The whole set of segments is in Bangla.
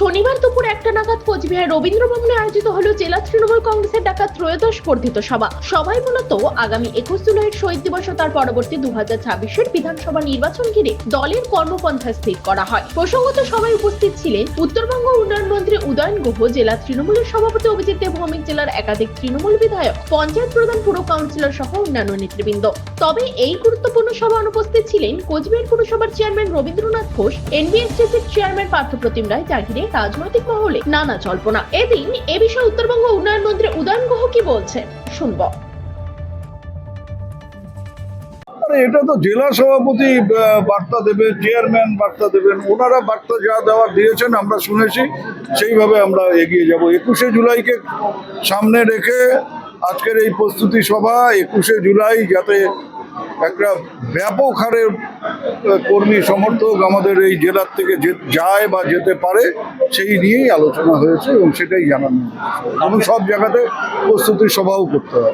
শনিবার দুপুর একটা নাগাদ কোচবিহার রবীন্দ্র ভবনে আয়োজিত হলো জেলা তৃণমূল কংগ্রেসের ডাকা ত্রয়োদশ বর্ধিত সভা। সভায় মূলত আগামী একুশ জুলাইয়ের শহীদ দিবস ও তার পরবর্তী দু হাজার ছাব্বিশের বিধানসভা নির্বাচন ঘিরে দলের কর্মপন্থা স্থির করা হয়। প্রসঙ্গত সভায় উপস্থিত ছিলেন উত্তরবঙ্গ উন্নয়ন মন্ত্রী উদয়ন গুহ, জেলা তৃণমূলের সভাপতি অভিজিৎ দেব ভৌমিক জেলার একাধিক তৃণমূল বিধায়ক, পঞ্চায়েত প্রধান পুর কাউন্সিলর সহ অন্যান্য নেতৃবৃন্দ। তবে এই গুরুত্বপূর্ণ সভা অনুপস্থিত ছিলেন কোচবিহার পুরসভার চেয়ারম্যান রবীন্দ্রনাথ ঘোষ এনবিএসটিসির চেয়ারম্যান পার্থপ্রতিম রায় ঘিরে রাজনৈতিক মহলে নানা জল্পনা। এদিন এ বিষয়ে উত্তরবঙ্গ উন্নয়ন মন্ত্রী উদয়ন গুহ কি বলছেন? শুনব। এটা তো জেলা সভাপতি বার্তা দেবে চেয়ারম্যান বার্তা দেবেন, ওনারা বার্তা যা দেওয়ার দিয়েছেন আমরা শুনেছি, সেইভাবে আমরা এগিয়ে যাব। একুশে জুলাইকে সামনে রেখে আজকের এই প্রস্তুতি সভা, একুশে জুলাই যাতে একটা ব্যাপক হারে কর্মী সমর্থক আমাদের এই জেলার থেকে যে- যায় বা যেতে পারে সেই নিয়েই আলোচনা হয়েছে এবং সেটাই জানানো। এবং সব জায়গাতে প্রস্তুতি সভাও করতে হবে।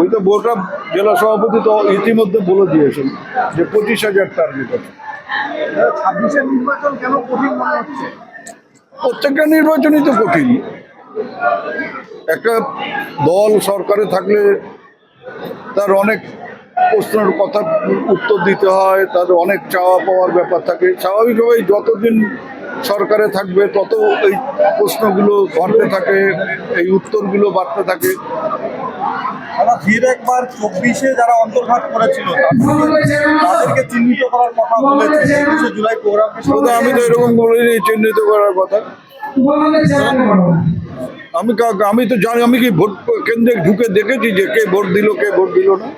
ওই তো বোর্ডটা জেলা সভাপতি তো ইতিমধ্যে বলে দিয়েছেন যে পঁচিশ হাজার টার্গেট আছে। ছাব্বিশের নির্বাচন কেন কঠিন মনে হচ্ছে? প্রত্যেকটা নির্বাচনই তো কঠিন। একটা দল সরকারে থাকলে তার অনেক প্রশ্নের কথা উত্তর দিতে হয় তার অনেক চাওয়া পাওয়ার ব্যাপার থাকে। স্বাভাবিকভাবেই যতদিন সরকারে থাকবে তত এই প্রশ্নগুলো ঘটতে থাকে এই উত্তরগুলো বাড়তে থাকে। আমরা ফির একবার চব্বিশে যারা অন্তর্ঘাত করেছিল তাদেরকে চিহ্নিত করার কথা বলেছে একুশে জুলাই প্রোগ্রাম আমি তো এরকম বলিনি চিহ্নিত করার কথা। আমি কা- আমি তো জানি আমি কি ভোট কেন্দ্রে ঢুকে দেখেছি যে কে ভোট দিল কে ভোট দিল না?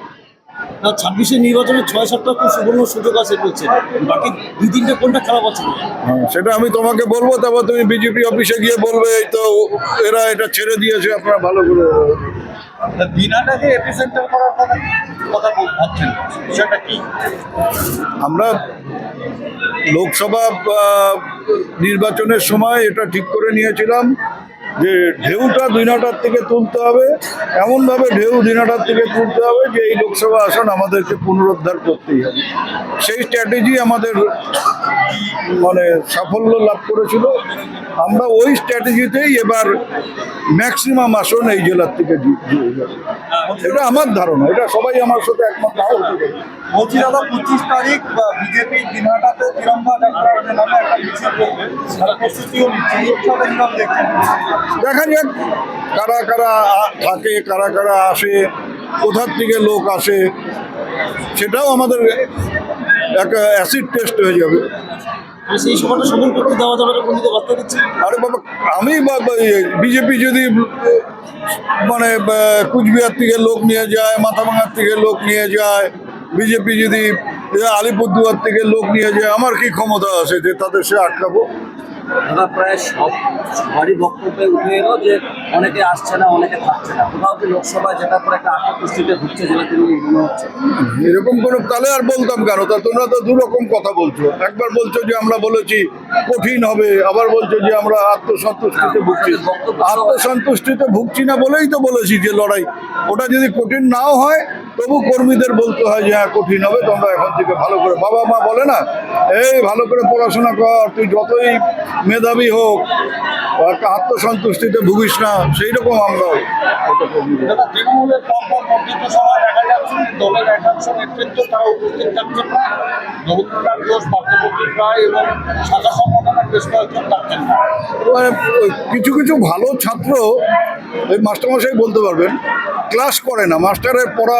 না ছাব্বিশে নির্বাচনে ছয় সাতটা খুব সুবর্ণ সুযোগ আছে বলছে। বাকি দুই তিনটে কোনটা খারাপ আছে? হ্যাঁ, সেটা আমি তোমাকে বলব তারপর তুমি বিজেপি অফিসে গিয়ে বলবে এই তো এরা এটা ছেড়ে দিয়েছে আপনারা ভালো করে দিনাটাকে এপিসেন্টার করার কথা কথা ভাবছেন। বিষয়টা কি? আমরা লোকসভা নির্বাচনের সময় এটা ঠিক করে নিয়েছিলাম। যে ঢেউটা দিনাটার থেকে তুলতে হবে, এমনভাবে ঢেউ দিনাটার থেকে তুলতে হবে যে এই লোকসভা আসন আমাদেরকে পুনরুদ্ধার করতেই হবে। সেই স্ট্র্যাটেজি আমাদের মানে সাফল্য লাভ করেছিল। আমরা ওই স্ট্র্যাটেজিতেই এবার ম্যাক্সিমাম আসন এই জেলার থেকে এটা আমার ধারণা, এটা সবাই আমার সাথে একমত। পারে। বলছি দাদা, পঁচিশ তারিখ বিজেপি দিনহাটাতে তিরঙ্গা নামে একটা মিছিল করবে। প্রস্তুতিও নিচ্ছে। দেখা যাক কারা কারা থাকে কারা কারা আসে কোথার থেকে লোক আসে সেটাও আমাদের একটা অ্যাসিড টেস্ট হয়ে যাবে। সেই সভাটা সফল করতে দেওয়া যাবে না বার্তা দিচ্ছে আরে বাবা আমি বিজেপি যদি মানে কুচবিহার থেকে লোক নিয়ে যায় মাথাভাঙার থেকে লোক নিয়ে যায় বিজেপি যদি আলিপুরদুয়ার থেকে লোক নিয়ে যায় আমার কি ক্ষমতা আছে যে তাদের সে আটকাবো? দাদা প্রায় সব সবারই বক্তব্যে উঠে এলো যে অনেকে আসছে না অনেকে থাকছে না। কোথাও কি লোকসভায় যেটা করে একটা আত্মপুষ্টিতে ঢুকছে যেটা তিনি মনে হচ্ছে? এরকম কোনো তাহলে আর বলতাম কেন? তা তোমরা তো দুরকম কথা বলছো। একবার বলছো যে আমরা বলেছি কঠিন হবে আবার বলছো যে আমরা আত্মসন্তুষ্টিতে ভুগছি। আত্মসন্তুষ্টিতে ভুগছি না বলেই তো বলেছি যে লড়াই। ওটা যদি কঠিন নাও হয় তবু কর্মীদের বলতে হয় যে হ্যাঁ কঠিন হবে তোমরা এখন থেকে ভালো করে বাবা মা বলে না এই ভালো করে পড়াশোনা কর তুই যতই মেধাবী হোক একটা আত্মসন্তুষ্টিতে ভুগিস না সেই রকম আমরাও কিছু কিছু ভালো ছাত্র ওই মাস্টারমশাই বলতে পারবেন ক্লাস করে না মাস্টারের পড়া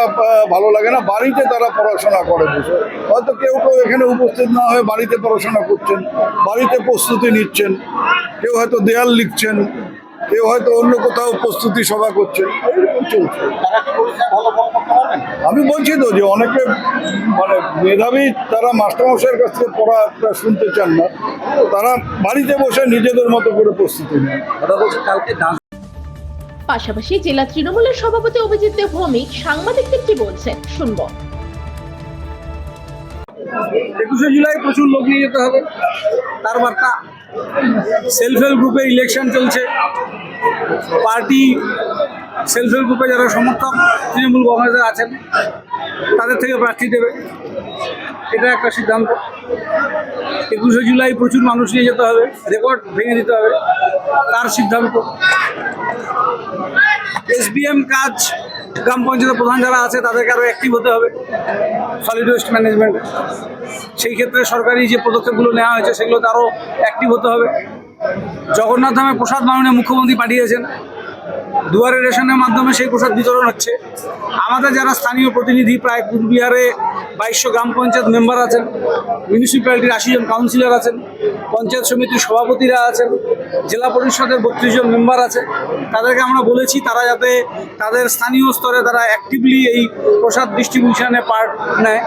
ভালো লাগে না বাড়িতে তারা পড়াশোনা করে বসে হয়তো কেউ কেউ এখানে উপস্থিত না হয়ে বাড়িতে পড়াশোনা করছেন বাড়িতে প্রস্তুতি নিচ্ছেন কেউ হয়তো দেয়াল লিখছেন কেউ হয়তো অন্য কোথাও প্রস্তুতি সভা করছেন এইরকম চলছে। আমি বলছি তো যে অনেকে মানে মেধাবী তারা মাস্টারমশাইয়ের কাছ থেকে পড়াটা শুনতে চান না তারা বাড়িতে বসে নিজেদের মতো করে প্রস্তুতি নেন। কালকে পাশাপাশি জেলা তৃণমূলের সভাপতি অভিজিৎ দেব ভৌমিক সাংবাদিকদের কি বলছেন, শুনব। একুশে জুলাই প্রচুর লোক নিয়ে যেতে হবে। তার বার্তা সেলফ হেল্প গ্রুপে ইলেকশন চলছে। পার্টি সেলফ হেল্প গ্রুপে যারা সমর্থক, তৃণমূল কংগ্রেসে আছেন, তাদের থেকে প্রার্থী দেবে। এটা একটা সিদ্ধান্ত। একুশে জুলাই প্রচুর মানুষ নিয়ে যেতে হবে, রেকর্ড ভেঙে দিতে হবে। তার সিদ্ধান্ত। এসবিএম কাজ, গ্রাম পঞ্চায়েতের প্রধান যারা আছে, তাদেরকে আরও অ্যাক্টিভ হতে হবে। সলিড ওয়েস্ট ম্যানেজমেন্ট সেই ক্ষেত্রে সরকারি যে পদক্ষেপগুলো নেওয়া হয়েছে, সেগুলোতে আরও অ্যাক্টিভ হতে হবে। জগন্নাথ ধামে প্রসাদ মাননীয় মুখ্যমন্ত্রী পাঠিয়েছেন। দুয়ারে রেশনের মাধ্যমে সেই প্রসাদ বিতরণ হচ্ছে। আমাদের যারা স্থানীয় প্রতিনিধি, প্রায় কুচবিহারে বাইশশো গ্রাম পঞ্চায়েত মেম্বার আছেন মিউনিসিপ্যালিটির আশি জন কাউন্সিলর আছেন, পঞ্চায়েত সমিতির সভাপতিরা আছেন, জেলা পরিষদের বত্রিশ জন মেম্বার আছে। তাদেরকে আমরা বলেছি তারা যাতে তাদের স্থানীয় স্তরে তারা অ্যাক্টিভলি এই প্রসাদ ডিস্ট্রিবিউশনে পার্ট নেয়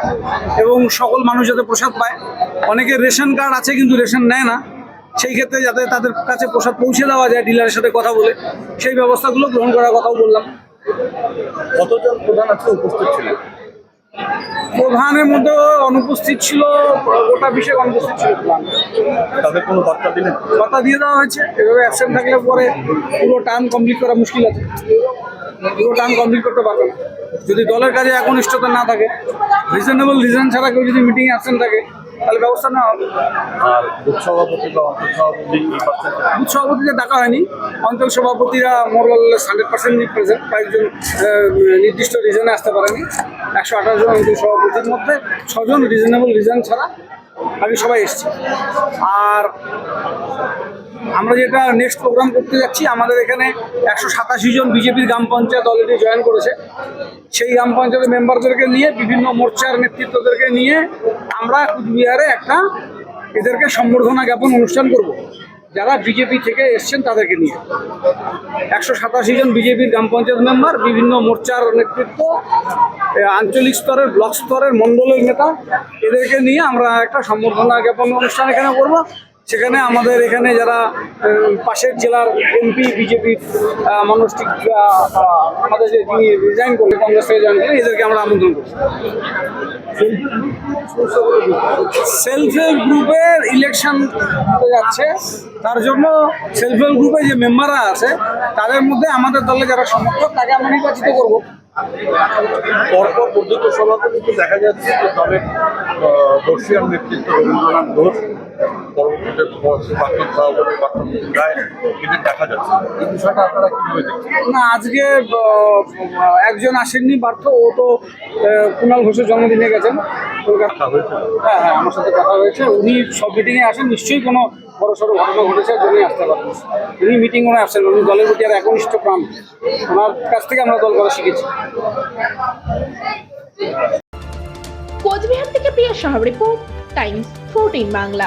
এবং সকল মানুষ যাতে প্রসাদ পায়। অনেকের রেশন কার্ড আছে কিন্তু রেশন নেয় না। সেই ক্ষেত্রে যাতে তাদের কাছে প্রসাদ পৌঁছে দেওয়া যায় ডিলারের সাথে কথা বলে, সেই ব্যবস্থাগুলো গ্রহণ করার কথাও বললাম। কতজন প্রধান আছে উপস্থিত ছিলেন? প্রধানের মধ্যে অনুপস্থিত ছিল গোটা বিশেষ অনুপস্থিত ছিল প্রধান। তাদের কোনো বার্তা দিলেন? কথা দিয়ে দেওয়া হয়েছে এভাবে অ্যাবসেন্ট থাকলে পরে পুরো টার্ম কমপ্লিট করা মুশকিল আছে। পুরো টার্ম কমপ্লিট করতে পারবে না। যদি দলের কাজে একনিষ্ঠতা না থাকে রিজনেবল রিজন ছাড়া কেউ যদি মিটিং অ্যাবসেন্ট থাকে তাহলে ব্যবস্থা নেওয়া হবে। আর বুথ সভাপতি বা অঞ্চল সভাপতি এই বুথ সভাপতিদের ডাকা হয়নি। অঞ্চল সভাপতিরা মোরল হান্ড্রেড পার্সেন্ট প্রেজেন্ট কয়েকজন নির্দিষ্ট রিজনে আসতে পারেনি। একশো আঠাশ জন অঞ্চল সভাপতির মধ্যে। ছজন রিজনেবল রিজন ছাড়া বাকি সবাই এসছে। আর আমরা যেটা নেক্সট প্রোগ্রাম করতে যাচ্ছি, আমাদের এখানে একশো সাতাশি জন বিজেপির গ্রাম পঞ্চায়েত অলরেডি জয়েন করেছে। সেই গ্রাম পঞ্চায়েতের মেম্বারদেরকে নিয়ে, বিভিন্ন মোর্চার নেতৃত্বদেরকে নিয়ে আমরা কুচবিহারে একটা এদেরকে সম্বর্ধনা জ্ঞাপন অনুষ্ঠান করব। যারা বিজেপি থেকে এসছেন তাদেরকে নিয়ে। একশো সাতাশি জন বিজেপির গ্রাম পঞ্চায়েত মেম্বার, বিভিন্ন মোর্চার নেতৃত্ব আঞ্চলিক স্তরের, ব্লক স্তরের মণ্ডলের নেতা, এদেরকে নিয়ে আমরা একটা সম্বর্ধনা জ্ঞাপন অনুষ্ঠান এখানে করব। সেখানে আমাদের এখানে যারা পাশের জেলার এমপি, বিজেপির মানুষটিক আমাদের যে যিনি রিজাইন করলেন, কংগ্রেস থেকে জয়েন করলেন, এদেরকে আমরা আমন্ত্রণ করছি। সেলফ হেল্প গ্রুপের ইলেকশন যাচ্ছে। তার জন্য সেলফ হেল্প গ্রুপে যে মেম্বাররা আছে, তাদের মধ্যে আমাদের দলে যারা সমর্থক, তাকে আমরা নির্বাচিত করব। পরপর বর্ধিত সভাপতিতে দেখা যাচ্ছে যে দলের আহ, বর্ষিয়ান নেতৃত্ব রবীন্দ্রনাথ ঘোষ পরবর্তীতে বাকি সভাপতি বাক্যমন্ত্রী রায় এদের দেখা যাচ্ছে। এই বিষয়টা আপনারা কীভাবে দেখছেন? না আজকে একজন আসেননি পার্থ। ও তো কুণাল ঘোষের জন্মদিনে গেছেন। কলকাতা হয়েছে? হ্যাঁ হ্যাঁ আমার সাথে কথা হয়েছে। উনি সব মিটিংয়ে আসেন। নিশ্চয়ই কোনো বড় সড়ো ঘটনা ঘটেছে তিনি আসতে পারেন তিনি মিটিং ওনার আসছেন, উনি দলের প্রতি আর একনিষ্ঠ প্রাণ। ওনার কাছ থেকে আমরা দল করা শিখেছি। কোচবিহার থেকে Priya Saha report, Times, fourteen Bangla.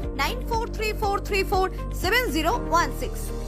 9434347016.